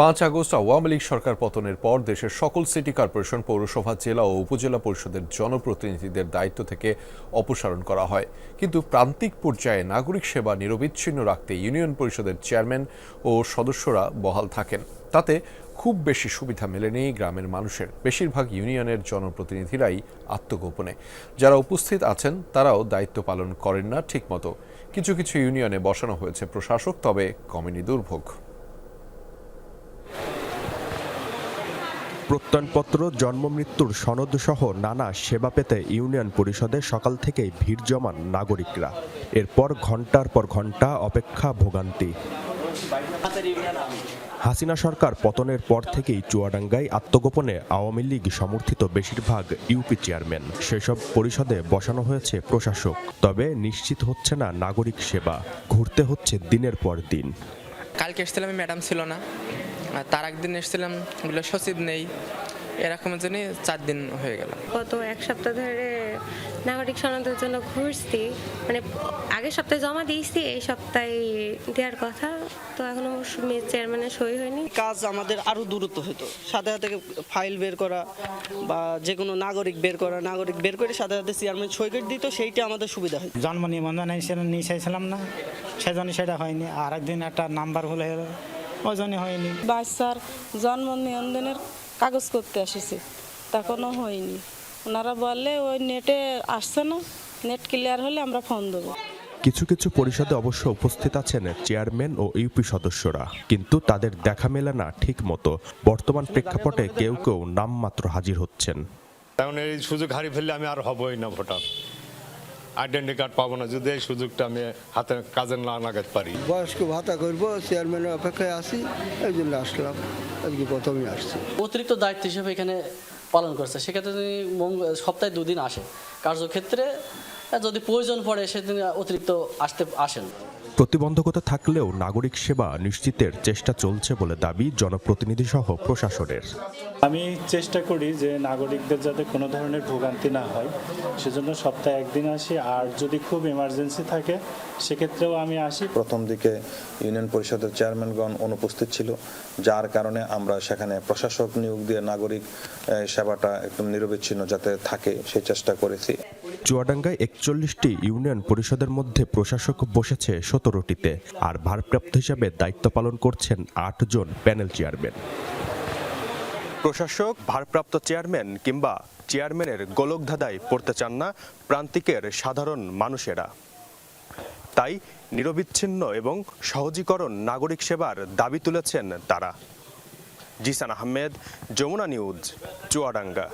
পাঁচ আগস্ট আওয়ামী লীগ সরকার পতনের পর দেশের সকল সিটি কর্পোরেশন, পৌরসভা, জেলা ও উপজেলা পরিষদের জনপ্রতিনিধিদের দায়িত্ব থেকে অপসারণ করা হয়। কিন্তু প্রান্তিক পর্যায়ে নাগরিক সেবা নিরবিচ্ছিন্ন রাখতে ইউনিয়ন পরিষদের চেয়ারম্যান ও সদস্যরা বহাল থাকেন। তাতে খুব বেশি সুবিধা মেলেনি গ্রামের মানুষের। বেশিরভাগ ইউনিয়নের জনপ্রতিনিধিরাই আত্মগোপনে। যারা উপস্থিত আছেন, তারাও দায়িত্ব পালন করেন না ঠিকমতো। কিছু কিছু ইউনিয়নে বসানো হয়েছে প্রশাসক, তবে কমেনি দুর্ভোগ। প্রত্যয়নপত্র জন্মমৃত্যুর সনদ সহ নানা সেবা পেতে ইউনিয়ন পরিষদে সকাল থেকেই ভিড় জমান নাগরিকরা। এরপর ঘণ্টার পর ঘণ্টা অপেক্ষা ভোগান্তি। হাসিনা সরকার পতনের পর থেকেই চুয়াডাঙ্গায় আত্মগোপনে আওয়ামী লীগ সমর্থিত বেশিরভাগ ইউপি চেয়ারম্যান। সেসব পরিষদে বসানো হয়েছে প্রশাসক। তবে নিশ্চিত হচ্ছে না নাগরিক সেবা। ঘুরতে হচ্ছে দিনের পর দিন। কালকে এসেছিলাম ম্যাডাম ছিল না। তার একদিন এসেছিলাম বলল সচিব নেই। এরকমের জন্য চার দিন হয়ে গেল। গত এক সপ্তাহ ধরে নাগরিক সনদের জন্য ঘুরছি। মানে আগের সপ্তাহে জমা দিয়েছি এই সপ্তাহে দেওয়ার কথা। তো এখনও চেয়ারম্যানের সই হয়নি। কাজ আমাদের আরও দূরত্ব হতো। সাথে সাথে ফাইল বের করা বা যে কোনো নাগরিক বের করা নাগরিক বের করে সাথে সাথে চেয়ারম্যান সই করে দিত সেইটা আমাদের সুবিধা হয় জন্ম নিবন্ধন নিয়ে চাইছিলাম না। সেজন্য সেটা হয়নি। আর একদিন একটা নাম্বার ভুল হয়ে গেল ওই জন্য হয়নি। বাচ্চার জন্ম নিবন্ধনের কাগজ করতে এসেছে তখনও হয়নি। ওনারা বললে ওই নেটে আসছে না। নেট ক্লিয়ার হলে আমরা ফোন দেবো। কিছু কিছু পরিষদে অবশ্য উপস্থিত আছেন চেয়ারম্যান ও ইউপি সদস্যরা। কিন্তু তাদের দেখা মেলে না ঠিক মতো। বর্তমান প্রেক্ষাপটে কেউ কেউ নামমাত্র হাজির হচ্ছেন। তেমন এই সুযোগ হারিয়ে ফেললে আমি আর হবই না ভোটার। আইডেন্টি কার্ড পাবো না যদি এই সুযোগটা আমি হাতে কাজে না লাগাতে পারি। বয়স্ক ভাতা করব চেয়ারম্যানের অপেক্ষায় আসি এই জন্য আসলাম। আজকে প্রথমে আসছি। অতিরিক্ত দায়িত্ব হিসেবে এখানে পালন করছে। সেক্ষেত্রে তিনি সপ্তাহে দুদিন আসে। কার্যক্ষেত্রে যদি প্রয়োজন পড়ে সেদিন অতিরিক্ত আসতে আসেন। প্রতিবন্ধকতা থাকলেও নাগরিক সেবা নিশ্চিতের চেষ্টা চলছে বলে দাবি জনপ্রতিনিধি সহ প্রশাসনের। আমি চেষ্টা করি যে নাগরিকদের যাতে কোনো ধরনের ভোগান্তি না হয়। সেজন্য সপ্তাহে একদিন আসি। আর যদি খুব এমার্জেন্সি থাকে সেক্ষেত্রেও আমি আসি। প্রথম দিকে ইউনিয়ন পরিষদের চেয়ারম্যানগণ অনুপস্থিত ছিল যার কারণে আমরা সেখানে প্রশাসক নিয়োগ দিয়ে নাগরিক সেবাটা একদম নিরবিচ্ছিন্ন যাতে থাকে সেই চেষ্টা করেছি। চুয়াডাঙ্গায় একচল্লিশটি ইউনিয়ন পরিষদের মধ্যে প্রশাসক বসেছে সতেরোটিতে, আর ভারপ্রাপ্ত হিসাবে দায়িত্ব পালন করছেন আটজন প্যানেল চেয়ারম্যান। প্রশাসক, ভারপ্রাপ্ত চেয়ারম্যান কিংবা চেয়ারম্যানের গোলকধাঁধায় পড়তে চান না প্রান্তিকের সাধারণ মানুষেরা। তাই নিরবিচ্ছিন্ন এবং সহজীকরণ নাগরিক সেবার দাবি তুলেছেন তারা। জিসান আহমেদ, যমুনা নিউজ, চুয়াডাঙ্গা।